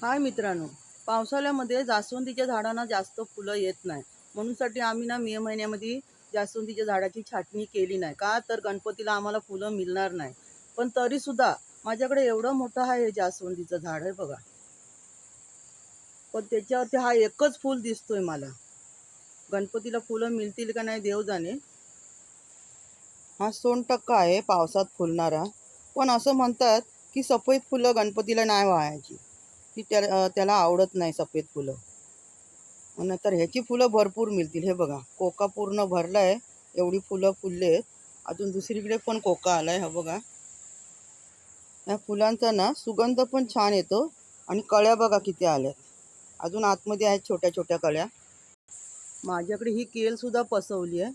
हाय मित्रांनो पावसाळ्यामध्ये जास्वंदीच्या झाडांना जास्त फुलं येत नाही. म्हणूनसाठी आम्ही ना मे महिन्यामध्ये जास्वंदीच्या झाडाची छाटणी केली नाही. का तर गणपतीला आम्हाला फुलं मिळणार नाही. पण तरीसुद्धा माझ्याकडे एवढं मोठं आहे हे जास्वंदीचं झाड आहे बघा. पण त्याच्यावरती हा एकच फूल दिसतोय मला. गणपतीला फुलं मिळतील का नाही देव जाणे हा सोनटक्का आहे पावसात फुलणारा. पण असं म्हणतात की सफेद फुलं गणपतीला नाही व्हायची. की त्या त्याला आवडत नाही सफेद फुलं. नंतर ह्याची फुलं भरपूर मिळतील. हे बघा कोका पूर्ण भरला आहे एवढी फुलं फुलले आहेत. अजून दुसरीकडे पण कोका आला आहे हा बघा. या फुलांचा ना सुगंध पण छान येतो आणि कळ्या बघा किती आल्यात. अजून आतमध्ये आहेत छोट्या छोट्या कळ्या. माझ्याकडे ही केलसुद्धा पसवली आहे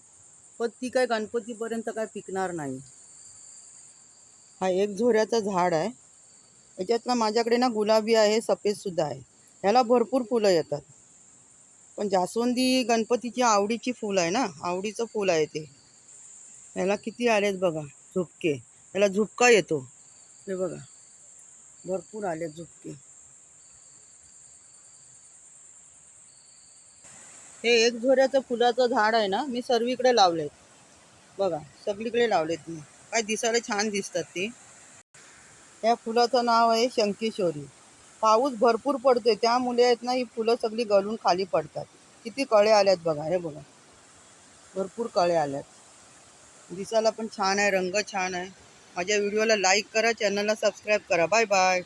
पण ती काय गणपतीपर्यंत काय पिकणार नाही. हा एक झोऱ्याचं झाड आहे. याच्यात ना माझ्याकडे ना गुलाबी आहे सफेदसुद्धा आहे. ह्याला भरपूर फुलं येतात. पण जास्वंदी गणपतीची आवडीची फूल आहे ना आवडीचं फूल आहे ते. ह्याला किती आलेत बघा झुपके. ह्याला झुपका येतो. हे बघा भरपूर आले झुपके. हे एक झोऱ्याचं फुलाचं झाड आहे ना मी सर्वीकडे लावलेत. बघा सगळीकडे लावलेत मी. काय दिसायला छान दिसतात ते. या फुलाचं नाव आहे शंकेश्वरी. पाऊस भरपूर पडतोय त्यामुळे आहेत ना ही फुलं सगळी गळून खाली पडतात. किती कळे आल्यात बघा हे बघा. भरपूर कळे आल्यात. दिसायला पण छान आहे रंग छान आहे. माझ्या व्हिडिओला लाईक करा चॅनलला सबस्क्राईब करा. Bye bye